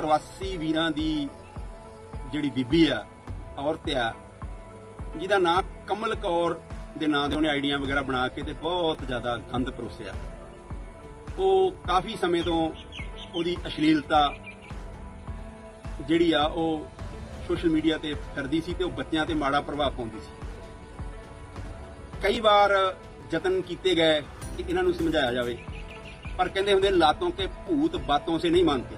ਪ੍ਰਵਾਸੀ ਵੀਰਾਂ ਦੀ ਜਿਹੜੀ ਬੀਬੀ ਆ, ਔਰਤ ਆ, ਜਿਹਦਾ ਨਾਂ ਕਮਲ ਕੌਰ ਦੇ ਨਾਂ ਦੇ ਉਹਨੇ ਆਈਡੀਆਂ ਵਗੈਰਾ ਬਣਾ ਕੇ ਤੇ ਬਹੁਤ ਜ਼ਿਆਦਾ ਗੰਦ ਪਰੋਸਿਆ। ਉਹ ਕਾਫੀ ਸਮੇਂ ਤੋਂ ਉਹਦੀ ਅਸ਼ਲੀਲਤਾ ਜਿਹੜੀ ਆ, ਉਹ ਸੋਸ਼ਲ ਮੀਡੀਆ ਤੇ ਫਿਰਦੀ ਸੀ ਤੇ ਉਹ ਬੱਚਿਆਂ ਤੇ ਮਾੜਾ ਪ੍ਰਭਾਵ ਪਾਉਂਦੀ ਸੀ। ਕਈ ਵਾਰ ਯਤਨ ਕੀਤੇ ਗਏ ਕਿ ਇਹਨਾਂ ਨੂੰ ਸਮਝਾਇਆ ਜਾਵੇ, ਪਰ ਕਹਿੰਦੇ ਹੁੰਦੇ, ਲਾਤੋਂ ਕੇ ਭੂਤ ਬਾਤੋਂ ਸੇ ਨਹੀਂ ਮੰਨਤੇ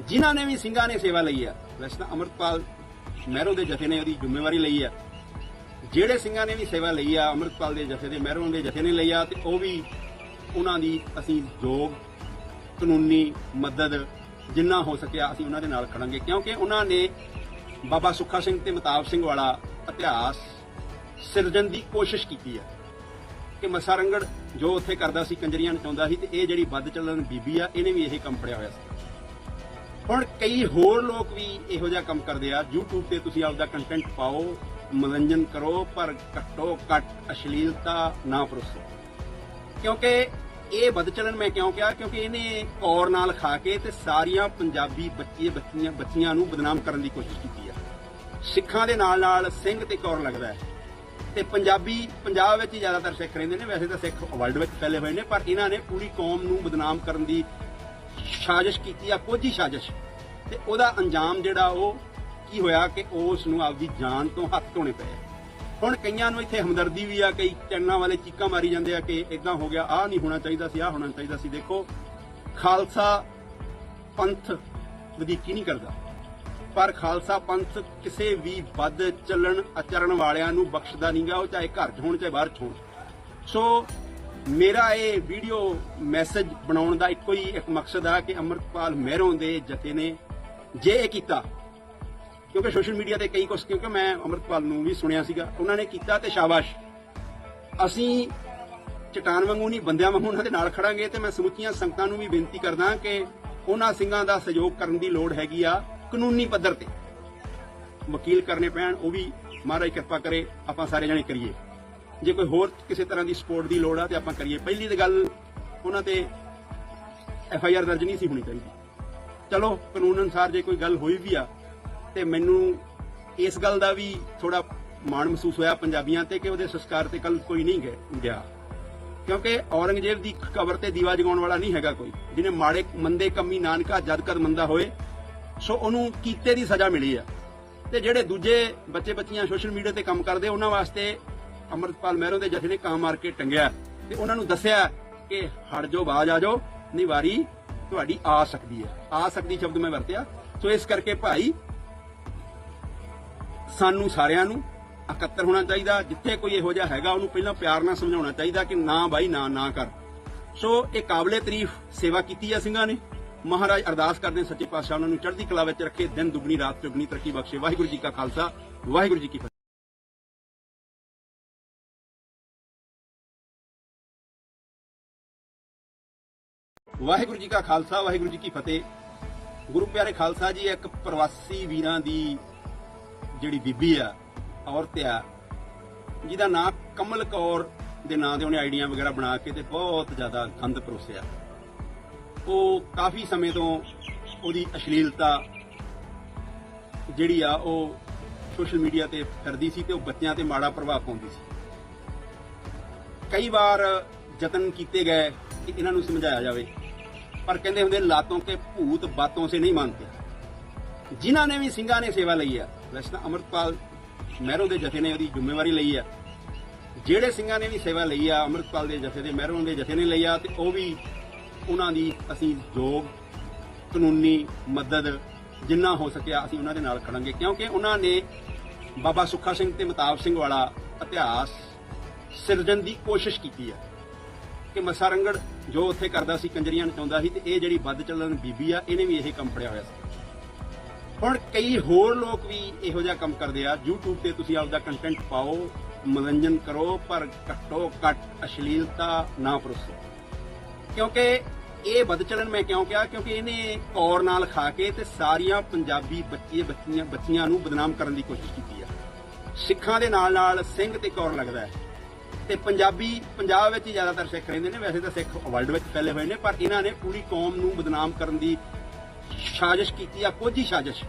ਜਿਨ੍ਹਾਂ ਨੇ ਵੀ ਸਿੰਘਾਂ ਨੇ ਸੇਵਾ ਲਈ ਆ, ਵੈਸੇ ਤਾਂ ਅਮਰਤਪਾਲ ਮਹਿਰੋਂ ਦੇ ਜਥੇ ਨੇ ਉਹਦੀ ਜ਼ਿੰਮੇਵਾਰੀ ਲਈ ਆ। ਜਿਹੜੇ ਸਿੰਘਾਂ ਨੇ ਵੀ ਸੇਵਾ ਲਈ ਆ, ਅਮਰਤਪਾਲ ਦੇ ਜਥੇ ਦੇ ਮਹਿਰੋਂ ਦੇ ਜਥੇ ਨੇ ਲਈ ਆ, ਤੇ ਉਹ ਵੀ ਉਹਨਾਂ ਦੀ ਅਸੀਂ ਯੋਗ ਕਾਨੂੰਨੀ ਮਦਦ ਜਿੰਨਾ ਹੋ ਸਕਿਆ ਅਸੀਂ ਉਹਨਾਂ ਦੇ ਨਾਲ ਖੜਾਂਗੇ। ਕਿਉਂਕਿ ਉਹਨਾਂ ਨੇ ਬਾਬਾ ਸੁੱਖਾ ਸਿੰਘ ਤੇ ਮਤਾਬ ਸਿੰਘ ਵਾਲਾ ਇਤਿਹਾਸ ਸਿਰਜਣ ਦੀ ਕੋਸ਼ਿਸ਼ ਕੀਤੀ ਹੈ ਕਿ ਮੱਸਾਰੰਗੜ ਜੋ ਉੱਥੇ ਕਰਦਾ ਸੀ, ਕੰਜਰੀਆਂ ਨਚਾਉਂਦਾ ਸੀ, ਤੇ ਇਹ ਜਿਹੜੀ ਵੱਧ ਚੱਲਣ ਬੀਬੀ ਆ, ਇਹਨੇ ਵੀ ਇਹ ਕੰਮ ਫੜਿਆ ਹੋਇਆ ਸੀ। ਹੁਣ ਕਈ ਹੋਰ ਲੋਕ ਵੀ ਇਹੋ ਜਿਹਾ ਕੰਮ ਕਰਦੇ ਆ, YouTube ਤੇ ਤੁਸੀਂ ਆਪਦਾ ਕੰਟੈਂਟ ਪਾਓ, ਮਨੋਰੰਜਨ ਕਰੋ, ਪਰ ਘੱਟੋ ਘੱਟ ਅਸ਼ਲੀਲਤਾ ਨਾ ਪਰੋਸੋ। ਕਿਉਂਕਿ ਇਹ ਬਦਚਲਨ ਮੈਂ ਕਿਉਂ ਕਿਹਾ? ਕਿਉਂਕਿ ਇਹਨੇ ਕੌਰ ਨਾਲ ਖਾ ਕੇ ਤੇ ਸਾਰੀਆਂ ਪੰਜਾਬੀ ਬੱਚੇ ਬੱਚੀਆਂ ਬੱਚੀਆਂ ਨੂੰ ਬਦਨਾਮ ਕਰਨ ਦੀ ਕੋਸ਼ਿਸ਼ ਕੀਤੀ ਆ। ਸਿੱਖਾਂ ਦੇ ਨਾਲ ਨਾਲ ਸਿੰਘ ਤੇ ਕੌਰ ਲੱਗਦਾ ਹੈ। ਤੇ ਪੰਜਾਬੀ, ਪੰਜਾਬ ਵਿੱਚ ਹੀ ਜ਼ਿਆਦਾਤਰ ਸਿੱਖ ਰਹਿੰਦੇ ਨੇ। ਵੈਸੇ ਤਾਂ ਸਿੱਖ ਵਰਲਡ ਵਿੱਚ ਫੈਲੇ ਹੋਏ ਨੇ, ਪਰ ਇਹਨਾਂ ਨੇ ਪੂਰੀ ਕੌਮ ਨੂੰ ਬਦਨਾਮ ਕਰਨ ਦੀ ਸਾਜ਼ਿਸ਼ ਕੀਤੀ ਆ ਕੋਝੀ ਸਾਜ਼ਿਸ਼। ਤੇ ਉਹਦਾ ਅੰਜਾਮ ਜਿਹੜਾ ਉਹ ਕੀ ਹੋਇਆ ਕਿ ਉਸ ਨੂੰ ਆਪਦੀ ਜਾਨ ਤੋਂ ਹੱਥ ਧੋਣੇ ਪਏ ਹੁਣ ਕਈਆਂ ਨੂੰ ਇੱਥੇ ਹਮਦਰਦੀ ਵੀ ਆ, ਕਈ ਚੰਨਾਂ ਵਾਲੇ ਚੀਕਾਂ ਮਾਰੀ ਜਾਂਦੇ ਆ ਕਿ ਇਦਾਂ ਹੋ ਗਿਆ, ਆਹ ਨਹੀਂ ਹੋਣਾ ਚਾਹੀਦਾ ਸੀ, ਆਹ ਹੋਣਾ ਚਾਹੀਦਾ ਸੀ। ਦੇਖੋ, ਖਾਲਸਾ ਪੰਥ ਵਧੀਕੀ ਨਹੀਂ ਕਰਦਾ। ਪਰ ਖਾਲਸਾ ਪੰਥ ਕਿਸੇ ਵੀ ਵੱਧ ਚੱਲਣ ਅਚਰਨ ਵਾਲਿਆਂ ਨੂੰ ਬਖਸ਼ਦਾ ਨਹੀਂਗਾ ਉਹ ਚਾਹੇ ਘਰ 'ਚ ਹੋਣ, ਚਾਹੇ ਬਾਹਰ 'ਚ ਹੋਣ। ਸੋ ਮੇਰਾ ਇਹ ਵੀਡੀਓ ਮੈਸੇਜ ਬਣਾਉਣ ਦਾ ਇੱਕੋ ਹੀ ਇੱਕ ਮਕਸਦ ਆ ਕਿ ਅਮਰਪਾਲ ਮਹਿਰੋਂ ਦੇ ਜਥੇ ਨੇ ਜੇ ਇਹ ਕੀਤਾ, ਕਿਉਂਕਿ ਸੋਸ਼ਲ ਮੀਡੀਆ ਤੇ ਕਈ ਕੁਝ ਕਿਉਂਕਿ ਮੈਂ ਅਮਰਪਾਲ ਨੂੰ ਵੀ ਸੁਣਿਆ ਸੀਗਾ, ਉਹਨਾਂ ਨੇ ਕੀਤਾ ਤੇ ਸ਼ਾਬਾਸ਼। ਅਸੀਂ ਚਟਾਨ ਵਾਂਗੂ ਨਹੀਂ, ਬੰਦਿਆਂ ਵਾਂਗੂ ਉਹਨਾਂ ਦੇ ਨਾਲ ਖੜਾਂਗੇ ਤੇ ਮੈਂ ਸਮੁੱਚੀਆਂ ਸੰਗਤਾਂ ਨੂੰ ਵੀ ਬੇਨਤੀ ਕਰਦਾ ਕਿ ਉਹਨਾਂ ਸਿੰਘਾਂ ਦਾ ਸਹਿਯੋਗ ਕਰਨ ਦੀ ਲੋੜ ਹੈਗੀ ਆ ਕਾਨੂੰਨੀ ਪੱਧਰ ਤੇ। ਵਕੀਲ ਕਰਨੇ ਪੈਣ, ਉਹ ਵੀ ਮਹਾਰਾਜ ਕਿਰਪਾ ਕਰੇ, ਆਪਾਂ ਸਾਰੇ ਜਣੇ ਕਰੀਏ। ਜੇ ਕੋਈ ਹੋਰ ਕਿਸੇ ਤਰ੍ਹਾਂ ਦੀ ਸਪੋਰਟ ਦੀ ਲੋੜ ਆ ਤੇ ਆਪਾਂ ਕਰੀਏ। ਪਹਿਲੀ ਤੇ ਗੱਲ ਉਹਨਾਂ ਤੇ ਐਫ ਆਈ ਆਰ ਦਰਜ ਨਹੀਂ ਸੀ ਹੋਣੀ ਚਾਹੀਦੀ। ਚਲੋ, ਕਾਨੂੰਨ ਅਨੁਸਾਰ ਜੇ ਕੋਈ ਗੱਲ ਹੋਈ ਵੀ ਆ ਤੇ ਮੈਨੂੰ ਇਸ ਗੱਲ ਦਾ ਵੀ ਥੋੜਾ ਮਾਣ ਮਹਿਸੂਸ ਹੋਇਆ ਪੰਜਾਬੀਆਂ ਤੇ ਕਿ ਉਹਦੇ ਸੰਸਕਾਰ ਤੇ ਕੱਲ ਕੋਈ ਨਹੀਂ ਗਿਆ- ਕਿਉਂਕਿ ਔਰੰਗਜ਼ੇਬ ਦੀ ਕਬਰ ਤੇ ਦੀਵਾ ਜਗਾਉਣ ਵਾਲਾ ਨਹੀਂ ਹੈਗਾ ਕੋਈ। ਜਿਹਨੇ ਮਾੜੇ ਮੰਦੇ ਕੰਮੀ ਨਾਨਕਾ ਜਦ ਕਦ ਮੰਦਾ ਹੋਏ, ਸੋ ਉਹਨੂੰ ਕੀਤੇ ਦੀ ਸਜ਼ਾ ਮਿਲੀ ਆ। ਤੇ ਜਿਹੜੇ ਦੂਜੇ ਬੱਚੇ ਬੱਚੀਆਂ ਸੋਸ਼ਲ ਮੀਡੀਆ ਤੇ ਕੰਮ ਕਰਦੇ, ਉਹਨਾਂ ਵਾਸਤੇ ਅਮਰਪਾਲ ਮਹਿਰੋਂ ਦੇ ਜਥੇ ਨੇ ਕਾਂ ਮਾਰ ਕੇ ਟੰਗਿਆ ਤੇ ਉਹਨਾਂ ਨੂੰ ਦੱਸਿਆ ਕਿ ਹਟ ਜਾਓ, ਬਾਜ ਆ ਜਾਓ ਨਹੀਂ ਵਾਰੀ ਤੁਹਾਡੀ ਆ ਸਕਦੀ ਹੈ। ਆ ਸਕਦੀ ਸ਼ਬਦ ਮੈਂ ਵਰਤਿਆ। ਸੋ ਇਸ ਕਰਕੇ ਭਾਈ ਸਾਨੂੰ ਸਾਰਿਆਂ ਨੂੰ ਇਕੱਤਰ ਹੋਣਾ ਚਾਹੀਦਾ। ਜਿੱਥੇ ਕੋਈ ਇਹੋ ਜਿਹਾ ਹੈਗਾ, ਉਹਨੂੰ ਪਹਿਲਾਂ ਪਿਆਰ ਨਾਲ ਸਮਝਾਉਣਾ ਚਾਹੀਦਾ ਕਿ ਨਾ ਬਾਈ, ਨਾ ਨਾ ਕਰ। ਸੋ ਇਹ ਕਾਬਲੇ ਤਾਰੀਫ ਸੇਵਾ ਕੀਤੀ ਆ ਸਿੰਘਾਂ ਨੇ। ਮਹਾਰਾਜ ਅਰਦਾਸ ਕਰਦੇ ਸੱਚੇ ਪਾਤਸ਼ਾਹ ਉਹਨਾਂ ਨੂੰ ਚੜ੍ਹਦੀ ਕਲਾ ਵਿੱਚ ਰੱਖੇ। ਦਿਨ ਦੁਗਣੀ, ਰਾਤ ਚੁਗਣੀ। ਤਰੱਕੀ ਬਖਸ਼ੇ। ਵਾਹਿਗੁਰੂ ਜੀ ਕਾ ਖਾਲਸਾ, ਵਾਹਿਗੁਰੂ ਜੀ ਕੀ ਵਾਹਿਗੁਰੂ ਜੀ ਕਾ ਖਾਲਸਾ, ਵਾਹਿਗੁਰੂ ਜੀ ਕੀ ਫਤਿਹ। ਗੁਰੂ ਪਿਆਰੇ ਖਾਲਸਾ ਜੀ, ਇੱਕ ਪ੍ਰਵਾਸੀ ਵੀਰਾਂ ਦੀ ਜਿਹੜੀ ਬੀਬੀ ਆ, ਔਰਤ ਆ, ਜਿਹਦਾ ਨਾਂ ਕਮਲ ਕੌਰ ਦੇ ਨਾਂ ਦੇ ਉਹਨੇ ਆਈਡੀਆਂ ਵਗੈਰਾ ਬਣਾ ਕੇ ਤੇ ਬਹੁਤ ਜ਼ਿਆਦਾ ਗੰਦ ਪਰੋਸਿਆ। ਉਹ ਕਾਫੀ ਸਮੇਂ ਤੋਂ ਉਹਦੀ ਅਸ਼ਲੀਲਤਾ ਜਿਹੜੀ ਆ, ਉਹ ਸੋਸ਼ਲ ਮੀਡੀਆ ਤੇ ਫਿਰਦੀ ਸੀ ਤੇ ਉਹ ਬੱਚਿਆਂ ਤੇ ਮਾੜਾ ਪ੍ਰਭਾਵ ਪਾਉਂਦੀ ਸੀ। ਕਈ ਵਾਰ ਯਤਨ ਕੀਤੇ ਗਏ ਕਿ ਇਹਨਾਂ ਨੂੰ ਸਮਝਾਇਆ ਜਾਵੇ। ਪਰ ਕਹਿੰਦੇ ਹੁੰਦੇ, ਲਾਤੋਂ ਕੇ ਭੂਤ ਬਾਤੋਂ ਸੇ ਨਹੀਂ ਮੰਨਤੇ। ਜਿਨ੍ਹਾਂ ਨੇ ਵੀ ਸਿੰਘਾਂ ਨੇ ਸੇਵਾ ਲਈ ਆ ਵੈਸੇ ਤਾਂ ਅਮਰਤਪਾਲ ਮਹਿਰੋਂ ਦੇ ਜਥੇ ਨੇ ਉਹਦੀ ਜ਼ਿੰਮੇਵਾਰੀ ਲਈ ਆ। ਜਿਹੜੇ ਸਿੰਘਾਂ ਨੇ ਵੀ ਸੇਵਾ ਲਈ ਆ, ਅਮਰਤਪਾਲ ਦੇ ਜਥੇ ਦੇ ਮਹਿਰੋਂ ਦੇ ਜਥੇ ਨੇ ਲਈ ਆ, ਤੇ ਉਹ ਵੀ ਉਹਨਾਂ ਦੀ ਅਸੀਂ ਯੋਗ ਕਾਨੂੰਨੀ ਮਦਦ ਜਿੰਨਾ ਹੋ ਸਕਿਆ ਅਸੀਂ ਉਹਨਾਂ ਦੇ ਨਾਲ ਖੜਾਂਗੇ। ਕਿਉਂਕਿ ਉਹਨਾਂ ਨੇ ਬਾਬਾ ਸੁੱਖਾ ਸਿੰਘ ਤੇ ਮਤਾਬ ਸਿੰਘ ਵਾਲਾ ਇਤਿਹਾਸ ਸਿਰਜਣ ਦੀ ਕੋਸ਼ਿਸ਼ ਕੀਤੀ ਹੈ ਕਿ ਮੱਸਾ ਰੰਗੜ ਜੋ ਉੱਥੇ ਕਰਦਾ ਸੀ, ਕੰਜਰੀਆਂ ਨਚਾਉਂਦਾ ਸੀ, ਤੇ ਇਹ ਜਿਹੜੀ ਵੱਧ ਚੱਲਣ ਬੀਬੀ ਆ, ਇਹਨੇ ਵੀ ਇਹ ਕੰਮ ਫੜਿਆ ਹੋਇਆ ਸੀ। ਹੁਣ ਕਈ ਹੋਰ ਲੋਕ ਵੀ ਇਹੋ ਜਿਹਾ ਕੰਮ ਕਰਦੇ ਆ, YouTube ਤੇ ਤੁਸੀਂ ਆਪਦਾ ਕੰਟੈਂਟ ਪਾਓ, ਮਨੋਰੰਜਨ ਕਰੋ, ਪਰ ਘੱਟੋ ਘੱਟ ਅਸ਼ਲੀਲਤਾ ਨਾ ਪਰੋਸੋ। ਕਿਉਂਕਿ ਇਹ ਵੱਧ ਬਦਚਲਨ ਮੈਂ ਕਿਉਂ ਕਿਹਾ? ਕਿਉਂਕਿ ਇਹਨੇ ਕੌਰ ਨਾਲ ਖਾ ਕੇ ਤੇ ਸਾਰੀਆਂ ਪੰਜਾਬੀ ਬੱਚੇ, ਬੱਚੀਆਂ ਬੱਚੀਆਂ ਨੂੰ ਬਦਨਾਮ ਕਰਨ ਦੀ ਕੋਸ਼ਿਸ਼ ਕੀਤੀ ਆ। ਸਿੱਖਾਂ ਦੇ ਨਾਲ ਨਾਲ ਸਿੰਘ ਤੇ ਕੌਰ ਲੱਗਦਾ ਹੈ। ਤੇ ਪੰਜਾਬੀ, ਪੰਜਾਬ ਵਿੱਚ ਹੀ ਜ਼ਿਆਦਾਤਰ ਸਿੱਖ ਰਹਿੰਦੇ ਨੇ। ਵੈਸੇ ਤਾਂ ਸਿੱਖ ਵਰਲਡ ਵਿੱਚ ਫੈਲੇ ਹੋਏ ਨੇ, ਪਰ ਇਹਨਾਂ ਨੇ ਪੂਰੀ ਕੌਮ ਨੂੰ ਬਦਨਾਮ ਕਰਨ ਦੀ ਸਾਜ਼ਿਸ਼ ਕੀਤੀ ਆ, ਕੋਝੀ ਸਾਜ਼ਿਸ਼।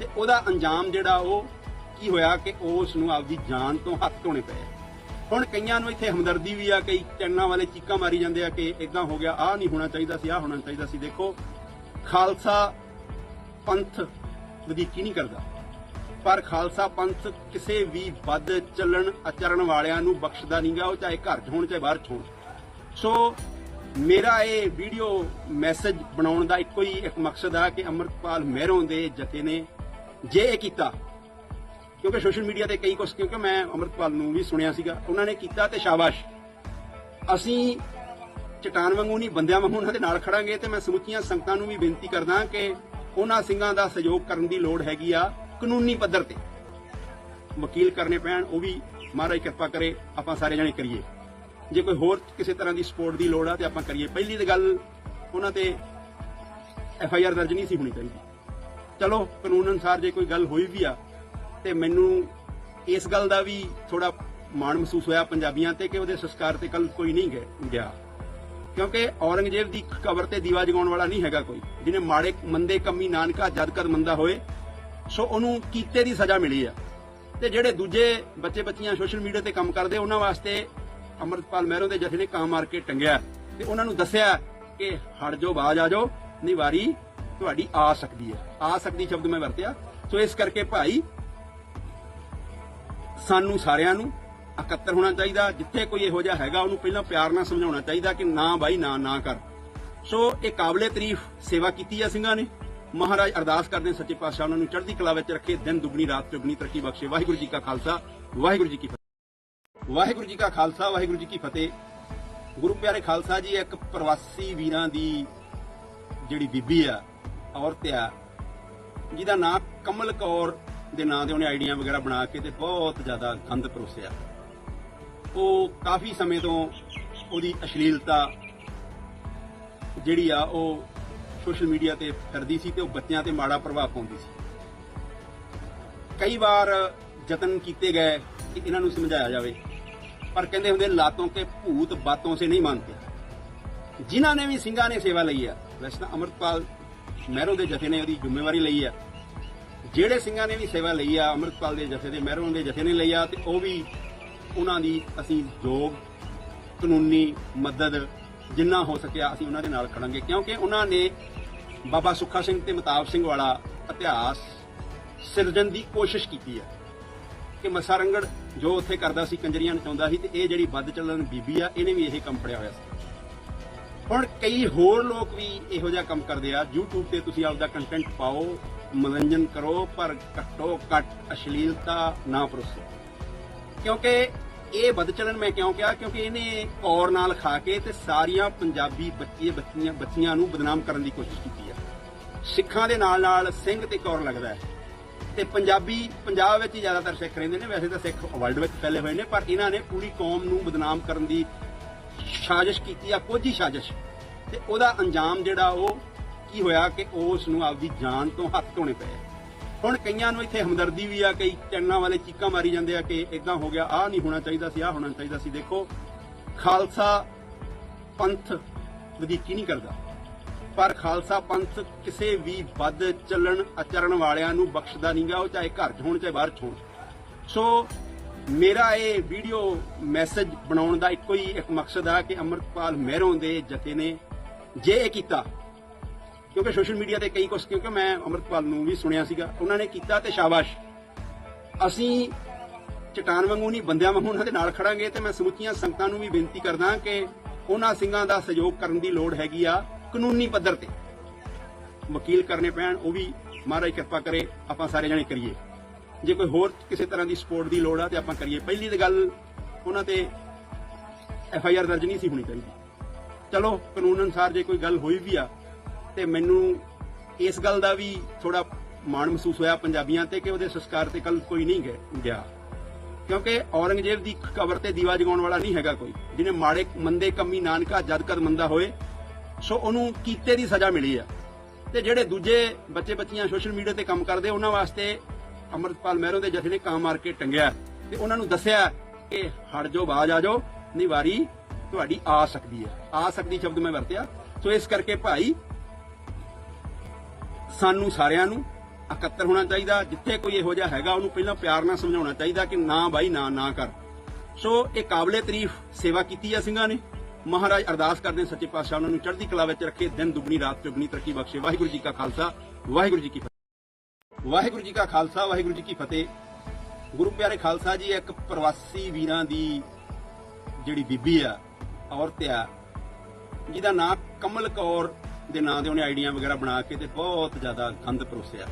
ਤੇ ਉਹਦਾ ਅੰਜਾਮ ਜਿਹੜਾ ਉਹ ਕੀ ਹੋਇਆ ਕਿ ਉਸ ਨੂੰ ਆਪਦੀ ਜਾਨ ਤੋਂ ਹੱਥ ਧੋਣੇ ਪਏ। ਹੁਣ ਕਈਆਂ ਨੂੰ ਇੱਥੇ ਹਮਦਰਦੀ ਵੀ ਆ, ਕਈ ਚੰਨਾ ਵਾਲੇ ਚੀਕਾਂ ਮਾਰੀ ਜਾਂਦੇ ਆ ਕਿ ਇਦਾਂ ਹੋ ਗਿਆ, ਆਹ ਨਹੀਂ ਹੋਣਾ ਚਾਹੀਦਾ ਸੀ, ਆਹ ਹੋਣਾ ਚਾਹੀਦਾ ਸੀ। ਦੇਖੋ, ਖਾਲਸਾ ਪੰਥ ਵਧੀਕੀ ਨਹੀਂ ਕਰਦਾ। ਪਰ ਖਾਲਸਾ ਪੰਥ ਕਿਸੇ ਵੀ ਵੱਧ ਚੱਲਣ ਆਚਰਣ ਵਾਲਿਆਂ ਨੂੰ ਬਖਸ਼ਦਾ ਨਹੀਂਗਾ ਉਹ ਚਾਹੇ ਘਰ 'ਚ ਹੋਣ, ਚਾਹੇ ਬਾਹਰ 'ਚ ਹੋਣ। ਸੋ ਮੇਰਾ ਇਹ ਵੀਡੀਓ ਮੈਸੇਜ ਬਣਾਉਣ ਦਾ ਇੱਕੋ ਹੀ ਇੱਕ ਮਕਸਦ ਆ ਕਿ ਅਮਰਪਾਲ ਮਹਿਰੋਂ ਦੇ ਜਥੇ ਨੇ ਜੇ ਇਹ ਕੀਤਾ, ਕਿਉਂਕਿ ਸੋਸ਼ਲ ਮੀਡੀਆ ਤੇ ਕਈ ਕੁਛ, ਕਿਉਂਕਿ ਮੈਂ ਅਮਰਪਾਲ ਨੂੰ ਵੀ ਸੁਣਿਆ ਸੀਗਾ, ਉਹਨਾਂ ਨੇ ਕੀਤਾ ਤੇ ਸ਼ਾਬਾਸ਼। ਅਸੀਂ ਚਟਾਨ ਵਾਂਗੂ ਨਹੀਂ, ਬੰਦਿਆਂ ਵਾਂਗੂ ਉਹਨਾਂ ਦੇ ਨਾਲ ਖੜਾਂਗੇ ਤੇ ਮੈਂ ਸਮੁੱਚੀਆਂ ਸੰਗਤਾਂ ਨੂੰ ਵੀ ਬੇਨਤੀ ਕਰਦਾ ਕਿ ਉਹਨਾਂ ਸਿੰਘਾਂ ਦਾ ਸਹਿਯੋਗ ਕਰਨ ਦੀ ਲੋੜ ਹੈਗੀ ਆ। ਕਾਨੂੰਨੀ ਪੱਧਰ ਤੇ। ਵਕੀਲ ਕਰਨੇ ਪੈਣ, ਉਹ ਵੀ ਮਹਾਰਾਜ ਕਿਰਪਾ ਕਰੇ, ਆਪਾਂ ਸਾਰੇ ਜਣੇ ਕਰੀਏ। ਜੇ ਕੋਈ ਹੋਰ ਕਿਸੇ ਤਰ੍ਹਾਂ ਦੀ ਸਪੋਰਟ ਦੀ ਲੋੜ ਆ ਤੇ ਆਪਾਂ ਕਰੀਏ। ਪਹਿਲੀ ਤੇ ਗੱਲ, ਉਹਨਾਂ ਤੇ ਐਫ ਆਈ ਆਰ ਦਰਜ ਨਹੀਂ ਸੀ ਹੋਣੀ ਚਾਹੀਦੀ। ਚਲੋ, ਕਾਨੂੰਨ ਅਨੁਸਾਰ ਜੇ ਕੋਈ ਗੱਲ ਹੋਈ ਵੀ ਆ, ਤੇ ਮੈਨੂੰ ਇਸ ਗੱਲ ਦਾ ਵੀ ਥੋੜਾ ਮਾਣ ਮਹਿਸੂਸ ਹੋਇਆ ਪੰਜਾਬੀਆਂ ਤੇ ਕਿ ਉਹਦੇ ਸੰਸਕਾਰ ਤੇ ਕੱਲ ਕੋਈ ਨਹੀਂ ਗਿਆ- ਕਿਉਂਕਿ ਔਰੰਗਜ਼ੇਬ ਦੀ ਕਬਰ ਤੇ ਦੀਵਾ ਜਗਾਉਣ ਵਾਲਾ ਨਹੀਂ ਹੈਗਾ ਕੋਈ। ਜਿਹਨੇ ਮਾੜੇ ਮੰਦੇ ਕੰਮੀ ਨਾਨਕਾ, ਜਦ ਕਦ ਮੰਦਾ ਹੋਏ ਸੋ ਉਹਨੂੰ ਕੀਤੇ ਦੀ ਸਜ਼ਾ ਮਿਲੀ ਆ। ਤੇ ਜਿਹੜੇ ਦੂਜੇ ਬੱਚੇ ਬੱਚੀਆਂ ਸੋਸ਼ਲ ਮੀਡੀਆ ਤੇ ਕੰਮ ਕਰਦੇ, ਉਹਨਾਂ ਵਾਸਤੇ ਅਮਰਪਾਲ ਮਹਿਰੋਂ ਦੇ ਜਥੇ ਨੇ ਕਾਂ ਮਾਰ ਕੇ ਟੰਗਿਆ। ਤੇ ਉਹਨਾਂ ਨੂੰ ਦੱਸਿਆ ਕਿ ਹਟ ਜਾਓ, ਬਾਜ ਆ ਜਾਓ ਨਹੀਂ ਵਾਰੀ ਤੁਹਾਡੀ ਆ ਸਕਦੀ ਹੈ। ਆ ਸਕਦੀ ਸ਼ਬਦ ਮੈਂ ਵਰਤਿਆ। ਸੋ ਇਸ ਕਰਕੇ ਭਾਈ ਸਾਨੂੰ ਸਾਰਿਆਂ ਨੂੰ ਇਕੱਤਰ ਹੋਣਾ ਚਾਹੀਦਾ। ਜਿੱਥੇ ਕੋਈ ਇਹੋ ਜਿਹਾ ਹੈਗਾ, ਉਹਨੂੰ ਪਹਿਲਾਂ ਪਿਆਰ ਨਾਲ ਸਮਝਾਉਣਾ ਚਾਹੀਦਾ ਕਿ ਨਾ ਬਾਈ, ਨਾ ਨਾ ਕਰ। ਸੋ ਇਹ ਕਾਬਲੇ ਤਾਰੀਫ ਸੇਵਾ ਕੀਤੀ ਆ ਸਿੰਘਾਂ ਨੇ। ਮਹਾਰਾਜ ਅਰਦਾਸ ਕਰਦੇ ਹਾਂ ਸੱਚੇ ਪਾਤਸ਼ਾਹ ਉਹਨਾਂ ਨੂੰ ਚੜ੍ਹਦੀ ਕਲਾ ਵਿੱਚ ਰੱਖੇ, ਦਿਨ ਦੁਗਣੀ, ਰਾਤ ਚੁਗਣੀ, ਤਰੱਕੀ ਬਖਸ਼ੇ। ਵਾਹਿਗੁਰੂ ਜੀ ਕਾ ਖਾਲਸਾ, ਵਾਹਿਗੁਰੂ ਜੀ ਕੀ ਫਤਿਹ। ਵਾਹਿਗੁਰੂ ਜੀ ਕਾ ਖਾਲਸਾ, ਵਾਹਿਗੁਰੂ ਜੀ ਕੀ ਫਤਿਹ। ਗੁਰੂ ਪਿਆਰੇ ਖਾਲਸਾ ਜੀ, ਇੱਕ ਪ੍ਰਵਾਸੀ ਵੀਰਾਂ ਦੀ ਜਿਹੜੀ ਬੀਬੀ ਆ, ਔਰਤ ਆ, ਜਿਹਦਾ ਨਾਂ ਕਮਲ ਕੌਰ ਦੇ ਨਾਂ ਤੇ ਉਹਨੇ ਆਈਡੀਆਂ ਵਗੈਰਾ ਬਣਾ ਕੇ ਤੇ ਬਹੁਤ ਜ਼ਿਆਦਾ ਗੰਦ ਪਰੋਸਿਆ। ਉਹ ਕਾਫੀ ਸਮੇਂ ਤੋਂ ਉਹਦੀ ਅਸ਼ਲੀਲਤਾ ਜਿਹੜੀ ਆ, ਉਹ ਸੋਸ਼ਲ ਮੀਡੀਆ ਤੇ ਫਿਰਦੀ ਸੀ ਤੇ ਉਹ ਬੱਚਿਆਂ ਤੇ ਮਾੜਾ ਪ੍ਰਭਾਵ ਪਾਉਂਦੀ ਸੀ। ਕਈ ਵਾਰ ਯਤਨ ਕੀਤੇ ਗਏ ਕਿ ਇਹਨਾਂ ਨੂੰ ਸਮਝਾਇਆ ਜਾਵੇ, ਪਰ ਕਹਿੰਦੇ ਹੁੰਦੇ ਲਾਤੋਂ ਕੇ ਭੂਤ ਬਾਤੋਂ ਸੇ ਨਹੀਂ ਮੰਨਦੇ ਜਿਨ੍ਹਾਂ ਨੇ ਵੀ ਸਿੰਘਾਂ ਨੇ ਸੇਵਾ ਲਈ ਆ ਵੈਸੇ ਤਾਂ ਅਮਰਪਾਲ ਮਹਿਰੋਂ ਦੇ ਜਥੇ ਨੇ ਉਹਦੀ ਜ਼ਿੰਮੇਵਾਰੀ ਲਈ ਆ। ਜਿਹੜੇ ਸਿੰਘਾਂ ਨੇ ਵੀ ਸੇਵਾ ਲਈ ਆ ਅਮਰਪਾਲ ਦੇ ਜਥੇ ਦੇ ਮਹਿਰੋਂ ਦੇ ਜਥੇ ਨੇ ਲਈ ਆ, ਤੇ ਉਹ ਵੀ ਉਹਨਾਂ ਦੀ ਅਸੀਂ ਯੋਗ ਕਾਨੂੰਨੀ ਮਦਦ ਜਿੰਨਾ ਹੋ ਸਕਿਆ ਅਸੀਂ ਉਹਨਾਂ ਦੇ ਨਾਲ ਖੜਾਂਗੇ, ਕਿਉਂਕਿ ਉਹਨਾਂ ਨੇ ਬਾਬਾ ਸੁੱਖਾ ਸਿੰਘ ਤੇ ਮਤਾਬ ਸਿੰਘ ਵਾਲਾ ਇਤਿਹਾਸ ਸਿਰਜਣ ਦੀ ਕੋਸ਼ਿਸ਼ ਕੀਤੀ ਹੈ ਕਿ ਮਸਾਰੰਗੜ ਜੋ ਉੱਥੇ ਕਰਦਾ ਸੀ, ਕੰਜਰੀਆਂ ਨਚਾਉਂਦਾ ਸੀ ਤੇ ਇਹ ਜਿਹੜੀ ਵੱਧ ਚੱਲਣ ਬੀਬੀ ਆ, ਇਹਨੇ ਵੀ ਇਹ ਕੰਮ ਫੜਿਆ ਹੋਇਆ ਸੀ। ਹੁਣ ਕਈ ਹੋਰ ਲੋਕ ਵੀ ਇਹੋ ਜਿਹਾ ਕੰਮ ਕਰਦੇ ਆ, YouTube ਤੇ ਤੁਸੀਂ ਆਪਦਾ ਕੰਟੈਂਟ ਪਾਓ, ਮਨੋਰੰਜਨ ਕਰੋ, ਪਰ ਘੱਟੋ ਘੱਟ ਅਸ਼ਲੀਲਤਾ ਨਾ ਪਰੋਸੋ। ਕਿਉਂਕਿ ਇਹ ਬਦਚਲਨ ਮੈਂ ਕਿਉਂ ਕਿਹਾ? ਕਿਉਂਕਿ ਇਹਨੇ ਔਰ ਨਾਲ ਖਾ ਕੇ ਤੇ ਸਾਰੀਆਂ ਪੰਜਾਬੀ ਬੱਚੇ, ਬੱਚੀਆਂ ਬੱਚੀਆਂ ਨੂੰ ਬਦਨਾਮ ਕਰਨ ਦੀ ਕੋਸ਼ਿਸ਼ ਕੀਤੀ ਹੈ ਸਿੱਖਾਂ ਦੇ ਨਾਲ ਨਾਲ ਸਿੰਘ ਤੇ ਕੌਰ ਲੱਗਦਾ ਹੈ। ਤੇ ਪੰਜਾਬੀ, ਪੰਜਾਬ ਵਿੱਚ ਹੀ ਜ਼ਿਆਦਾਤਰ ਸਿੱਖ ਰਹਿੰਦੇ ਨੇ। ਵੈਸੇ ਤਾਂ ਸਿੱਖ ਵਰਲਡ ਵਿੱਚ ਫੈਲੇ ਹੋਏ ਨੇ, ਪਰ ਇਹਨਾਂ ਨੇ ਪੂਰੀ ਕੌਮ ਨੂੰ ਬਦਨਾਮ ਕਰਨ ਦੀ ਸਾਜ਼ਿਸ਼ ਕੀਤੀ ਆ, ਕੋਝੀ ਸਾਜ਼ਿਸ਼। ਤੇ ਉਹਦਾ ਅੰਜਾਮ ਜਿਹੜਾ ਉਹ ਕੀ ਹੋਇਆ ਕਿ ਉਸ ਨੂੰ ਆਪਦੀ ਜਾਨ ਤੋਂ ਹੱਥ ਧੋਣੇ ਪਏ। ਹੁਣ ਕਈਆਂ ਨੂੰ ਇੱਥੇ ਹਮਦਰਦੀ ਵੀ ਆ, ਕਈ ਚੰਨਾ ਵਾਲੇ ਚੀਕਾਂ ਮਾਰੀ ਜਾਂਦੇ ਆ ਕਿ ਇਦਾਂ ਹੋ ਗਿਆ, ਆਹ ਨਹੀਂ ਹੋਣਾ ਚਾਹੀਦਾ ਸੀ, ਆਹ ਹੋਣਾ ਚਾਹੀਦਾ ਸੀ। ਦੇਖੋ, ਖਾਲਸਾ ਪੰਥ ਵਧੀਕੀ ਨਹੀਂ ਕਰਦਾ। ਪਰ ਖਾਲਸਾ ਪੰਥ ਕਿਸੇ ਵੀ ਵੱਧ ਚੱਲਣ ਅਚਰਨ ਵਾਲਿਆਂ ਨੂੰ ਬਖਸ਼ਦਾ ਨਹੀਂਗਾ, ਉਹ ਚਾਹੇ ਘਰ 'ਚ ਹੋਣ, ਚਾਹੇ ਬਾਹਰ 'ਚ ਹੋਣ। ਸੋ, ਮੇਰਾ ਇਹ ਵੀਡੀਓ ਮੈਸੇਜ ਬਣਾਉਣ ਦਾ ਇੱਕੋ ਹੀ ਇੱਕ ਮਕਸਦ ਆ ਕਿ ਅਮਰਪਾਲ ਮਹਿਰੋਂ ਦੇ ਜਥੇ ਨੇ ਜੇ ਇਹ ਕੀਤਾ ਕਿਉਂਕਿ ਸੋਸ਼ਲ ਮੀਡੀਆ ਤੇ ਕਈ ਕੁਛ, ਕਿਉਂਕਿ ਮੈਂ ਅਮਰਪਾਲ ਨੂੰ ਵੀ ਸੁਣਿਆ ਸੀਗਾ, ਉਹਨਾਂ ਨੇ ਕੀਤਾ ਤੇ ਸ਼ਾਬਾਸ਼। ਅਸੀਂ ਚਟਾਨ ਵਾਂਗੂ ਨਹੀਂ, ਬੰਦਿਆਂ ਵਾਂਗੂ ਉਹਨਾਂ ਦੇ ਨਾਲ ਖੜਾਂਗੇ ਤੇ ਮੈਂ ਸਮੁੱਚੀਆਂ ਸੰਗਤਾਂ ਨੂੰ ਵੀ ਬੇਨਤੀ ਕਰਦਾ ਕਿ ਉਹਨਾਂ ਸਿੰਘਾਂ ਦਾ ਸਹਿਯੋਗ ਕਰਨ ਦੀ ਲੋੜ ਹੈਗੀ ਆ ਕਾਨੂੰਨੀ ਪੱਧਰ ਤੇ। ਵਕੀਲ ਕਰਨੇ ਪੈਣ, ਉਹ ਵੀ ਮਹਾਰਾਜ ਕਿਰਪਾ ਕਰੇ, ਆਪਾਂ ਸਾਰੇ ਜਣੇ ਕਰੀਏ। ਜੇ ਕੋਈ ਹੋਰ ਕਿਸੇ ਤਰ੍ਹਾਂ ਦੀ ਸਪੋਰਟ ਦੀ ਲੋੜ ਆ ਤੇ ਆਪਾਂ ਕਰੀਏ। ਪਹਿਲੀ ਤੇ ਗੱਲ, ਉਹਨਾਂ ਤੇ ਐਫ ਆਈ ਆਰ ਦਰਜ ਨਹੀਂ ਸੀ ਹੋਣੀ ਚਾਹੀਦੀ। ਚਲੋ, ਕਾਨੂੰਨ ਅਨੁਸਾਰ ਜੇ ਕੋਈ ਗੱਲ ਹੋਈ ਵੀ ਆ ਤੇ ਮੈਨੂੰ ਇਸ ਗੱਲ ਦਾ ਵੀ ਥੋੜਾ ਮਾਣ ਮਹਿਸੂਸ ਹੋਇਆ ਪੰਜਾਬੀਆਂ ਤੇ ਕਿ ਉਹਦੇ ਸੰਸਕਾਰ ਤੇ ਕੱਲ ਕੋਈ ਨਹੀਂ ਗਿਆ- ਕਿਉਂਕਿ ਔਰੰਗਜ਼ੇਬ ਦੀ ਕਬਰ ਤੇ ਦੀਵਾ ਜਗਾਉਣ ਵਾਲਾ ਨਹੀਂ ਹੈਗਾ ਕੋਈ। ਜਿਹਨੇ ਮਾੜੇ, ਮੰਦੇ ਕੰਮੀ ਨਾਨਕਾ ਜਦ ਕਦ ਮੰਦਾ ਹੋਏ, ਸੋ ਉਹਨੂੰ ਕੀਤੇ ਦੀ ਸਜ਼ਾ ਮਿਲੀ ਆ। ਤੇ ਜਿਹੜੇ ਦੂਜੇ ਬੱਚੇ ਬੱਚੀਆਂ ਸੋਸ਼ਲ ਮੀਡੀਆ ਤੇ ਕੰਮ ਕਰਦੇ, ਉਹਨਾਂ ਵਾਸਤੇ ਅਮਰਪਾਲ ਮਹਿਰੋ ਦੇ ਜਥੇ ਨੇ ਕਾਂ ਮਾਰ ਕੇ ਟੰਗਿਆ। ਤੇ ਉਹਨਾਂ ਨੂੰ ਦੱਸਿਆ ਕਿ ਹਟ ਜਾਓ, ਬਾਜ ਆ ਜਾਓ ਨਹੀਂ ਵਾਰੀ ਤੁਹਾਡੀ ਆ ਸਕਦੀ ਹੈ। ਆ ਸਕਦੀ ਸ਼ਬਦ ਮੈਂ ਵਰਤਿਆ। ਸੋ ਇਸ ਕਰਕੇ ਭਾਈ ਸਾਨੂੰ ਸਾਰਿਆਂ ਨੂੰ ਇਕੱਤਰ ਹੋਣਾ ਚਾਹੀਦਾ, ਜਿੱਥੇ ਕੋਈ ਇਹੋ ਜਿਹਾ ਹੈਗਾ, ਉਹਨੂੰ ਪਹਿਲਾਂ ਪਿਆਰ ਨਾਲ ਸਮਝਾਉਣਾ ਚਾਹੀਦਾ ਕਿ ਨਾ ਬਾਈ, ਨਾ ਨਾ ਕਰ। ਸੋ ਇਹ ਕਾਬਲੇ ਤਾਰੀਫ ਸੇਵਾ ਕੀਤੀ ਆ ਸਿੰਘਾਂ ਨੇ। ਮਹਾਰਾਜ ਅਰਦਾਸ ਕਰਦੇ ਸੱਚੇ ਪਾਤਸ਼ਾਹ ਉਹਨਾਂ ਨੂੰ ਚੜ੍ਹਦੀ ਕਲਾ ਵਿੱਚ ਰੱਖੇ, ਦਿਨ ਦੁਗਣੀ, ਰਾਤ ਚੁਗਣੀ, ਤਰੱਕੀ ਬਖਸ਼ੇ। ਵਾਹਿਗੁਰੂ ਜੀ ਕਾ ਖਾਲਸਾ, ਵਾਹਿਗੁਰੂ ਜੀ ਕੀ ਫਤਿਹ। ਵਾਹਿਗੁਰੂ ਜੀ ਕਾ ਖਾਲਸਾ, ਵਾਹਿਗੁਰੂ ਜੀ ਕੀ ਫਤਿਹ। ਗੁਰੂ ਪਿਆਰੇ ਖਾਲਸਾ ਜੀ, ਇੱਕ ਪ੍ਰਵਾਸੀ ਵੀਰਾਂ ਦੀ ਜਿਹੜੀ ਬੀਬੀ ਆ, ਔਰਤ ਆ, ਜਿਹਦਾ ਨਾਂ ਕਮਲ ਕੌਰ ਦੇ ਨਾਂ ਦੇ ਉਹਨੇ ਆਈਡੀਆਂ ਵਗੈਰਾ ਬਣਾ ਕੇ ਤੇ ਬਹੁਤ ਜ਼ਿਆਦਾ ਗੰਦ ਪਰੋਸਿਆ।